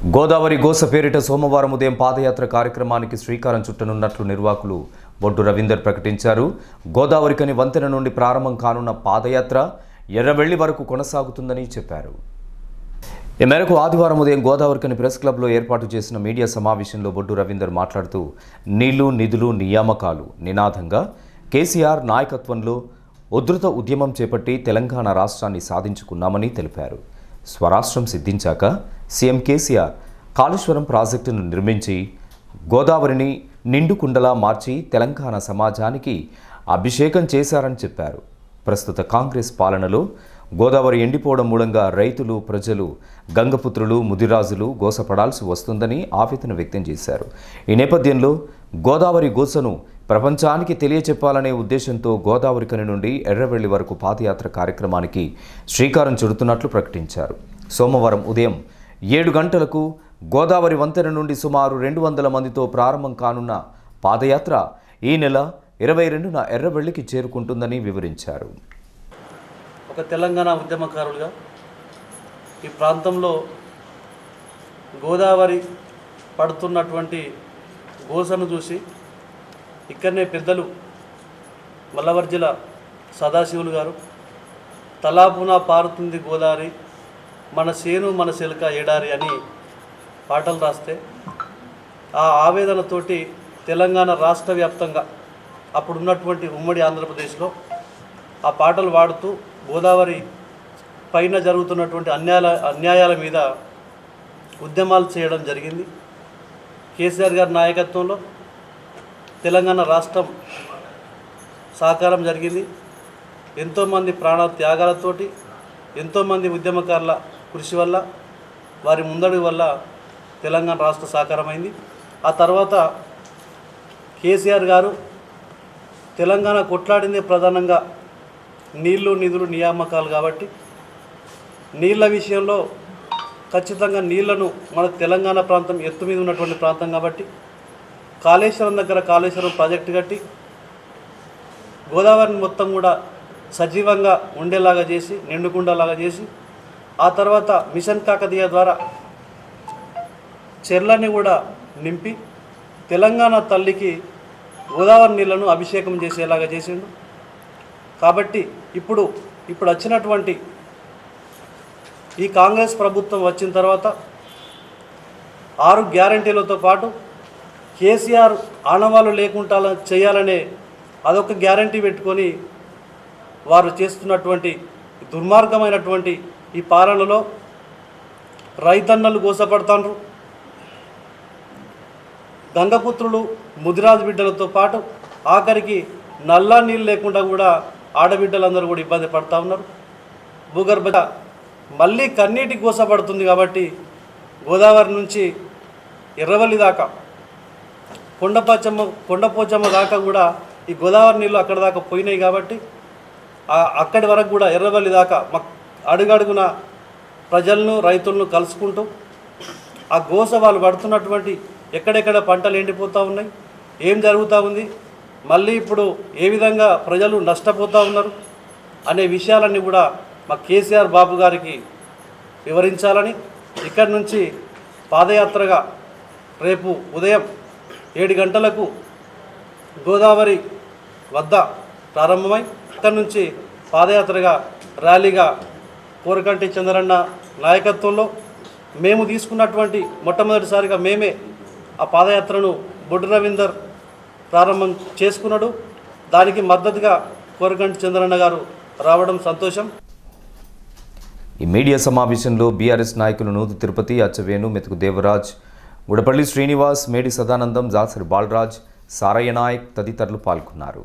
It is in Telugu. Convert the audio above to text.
గోదావరి గోస పేరిట సోమవారం ఉదయం పాదయాత్ర కార్యక్రమానికి శ్రీకారం చుట్టనున్నట్లు నిర్వాహకులు బొడ్డు రవీందర్ ప్రకటించారు. గోదావరికని వంతెన నుండి ప్రారంభం కానున్న పాదయాత్ర ఎర్రవెల్లి వరకు కొనసాగుతుందని చెప్పారు. ఈ మేరకు ఆదివారం ఉదయం గోదావరికని ప్రెస్ క్లబ్లో ఏర్పాటు చేసిన మీడియా సమావేశంలో బొడ్డు రవీందర్ మాట్లాడుతూ నీళ్ళు నిధులు నియామకాలు నినాదంగా కేసీఆర్ నాయకత్వంలో ఉధృత ఉద్యమం చేపట్టి తెలంగాణ రాష్ట్రాన్ని సాధించుకున్నామని తెలిపారు. స్వరాష్ట్రం సిద్ధించాక సీఎం కేసీఆర్ కాళేశ్వరం ప్రాజెక్టును నిర్మించి గోదావరిని నిండుకుండలా మార్చి తెలంగాణ సమాజానికి అభిషేకం చేశారని చెప్పారు. ప్రస్తుత కాంగ్రెస్ పాలనలో గోదావరి ఎండిపోవడం మూలంగా రైతులు ప్రజలు గంగపుత్రులు ముదిరాజులు గోసపడాల్సి వస్తుందని ఆవేదన వ్యక్తం చేశారు. ఈ నేపథ్యంలో గోదావరి గోసను ప్రపంచానికి తెలియచెప్పాలనే ఉద్దేశంతో గోదావరి కని నుండి ఎర్రవెల్లి వరకు పాదయాత్ర కార్యక్రమానికి శ్రీకారం చుడుతున్నట్లు ప్రకటించారు. సోమవారం ఉదయం ఏడు గంటలకు గోదావరి వంతెన నుండి సుమారు రెండు వందల మందితో ప్రారంభం కానున్న పాదయాత్ర ఈ నెల ఇరవై రెండున ఎర్రవెల్లికి చేరుకుంటుందని వివరించారు. ఒక తెలంగాణ ఉద్యమకారులుగా ఈ ప్రాంతంలో గోదావరి పడుతున్నటువంటి గోసను చూసి ఇక్కడనే పెద్దలు మల్లవర్జుల సదాశివులు గారు తలాపున పారుతుంది గోదావరి మన సేను మన శిలక ఎడారి అని పాటలు రాస్తే ఆ ఆవేదనతోటి తెలంగాణ రాష్ట్ర వ్యాప్తంగా అప్పుడున్నటువంటి ఉమ్మడి ఆంధ్రప్రదేశ్లో ఆ పాటలు పాడుతూ గోదావరి పైన జరుగుతున్నటువంటి అన్యాయాల అన్యాయాల మీద ఉద్యమాలు చేయడం జరిగింది. కేసీఆర్ గారి నాయకత్వంలో తెలంగాణ రాష్ట్రం సహకారం జరిగింది. ఎంతోమంది ప్రాణ త్యాగాలతోటి ఎంతోమంది ఉద్యమకారుల కృషి వల్ల వారి ముందడుగు వల్ల తెలంగాణ రాష్ట్ర సాకారమైంది. ఆ తర్వాత కేసీఆర్ గారు తెలంగాణ కొట్లాడిందే ప్రధానంగా నీళ్ళు నిధులు నియామకాలు కాబట్టి నీళ్ళ విషయంలో ఖచ్చితంగా నీళ్ళను మన తెలంగాణ ప్రాంతం ఎత్తు మీద ఉన్నటువంటి ప్రాంతం కాబట్టి కాళేశ్వరం దగ్గర కాళేశ్వరం ప్రాజెక్టు కట్టి గోదావరిని మొత్తం కూడా సజీవంగా ఉండేలాగా చేసి నిండుకుండేలాగా చేసి ఆ తర్వాత మిషన్ కాకతీయ ద్వారా చెర్లని కూడా నింపి తెలంగాణ తల్లికి గోదావరి నీళ్ళను అభిషేకం చేసేలాగా చేసిండు. కాబట్టి ఇప్పుడు ఇప్పుడు వచ్చినటువంటి ఈ కాంగ్రెస్ ప్రభుత్వం వచ్చిన తర్వాత ఆరు గ్యారంటీలతో పాటు కేసీఆర్ ఆనవాళ్ళు లేకుండా చేయాలనే అదొక గ్యారంటీ పెట్టుకొని వారు చేస్తున్నటువంటి దుర్మార్గమైనటువంటి ఈ పాలనలో రైతన్నలు గోసపడతాండ్రు. గంగపుత్రులు ముదిరాజు బిడ్డలతో పాటు ఆఖరికి నల్లా నీళ్ళు లేకుండా కూడా ఆడబిడ్డలందరూ కూడా ఇబ్బంది పడతా ఉన్నారు. భూగర్భ మళ్ళీ కన్నీటికి గోసపడుతుంది కాబట్టి గోదావరి నుంచి ఎర్రవల్లి దాకా కొండపచ్చమ్మ కొండపోచమ్మ దాకా కూడా ఈ గోదావరి నీళ్ళు అక్కడ దాకా పోయినాయి కాబట్టి అక్కడి వరకు కూడా ఎర్రవల్లి దాకా మా అడుగడుగున ప్రజలను రైతులను కలుసుకుంటూ ఆ గోస వాళ్ళు పడుతున్నటువంటి ఎక్కడెక్కడ పంటలు ఎండిపోతూ ఉన్నాయి ఏం జరుగుతూ ఉంది మళ్ళీ ఇప్పుడు ఏ విధంగా ప్రజలు నష్టపోతూ ఉన్నారు అనే విషయాలన్నీ కూడా మా కేసీఆర్ బాబు గారికి వివరించాలని ఇక్కడి నుంచి పాదయాత్రగా రేపు ఉదయం ఏడు గంటలకు గోదావరి వద్ద ప్రారంభమై అక్కడి నుంచి పాదయాత్రగా ర్యాలీగా కోరకంటి చంద్రన్న నాయకత్వంలో మేము తీసుకున్నటువంటి మొట్టమొదటిసారిగా మేమే ఆ పాదయాత్రను బొడ్డు రవీందర్ ప్రారంభం చేసుకున్నాడు. దానికి మద్దతుగా కోరకంటి చంద్రన్న గారు రావడం సంతోషం. ఈ మీడియా సమావేశంలో బీఆర్ఎస్ నాయకులు నూతు తిరుపతి అచ్చవేణు మెతుకు దేవరాజ్ గుడపల్లి శ్రీనివాస్ మేడి సదానందం జాసరి బాలరాజ్ సారయ్య నాయక్ తదితరులు పాల్గొన్నారు.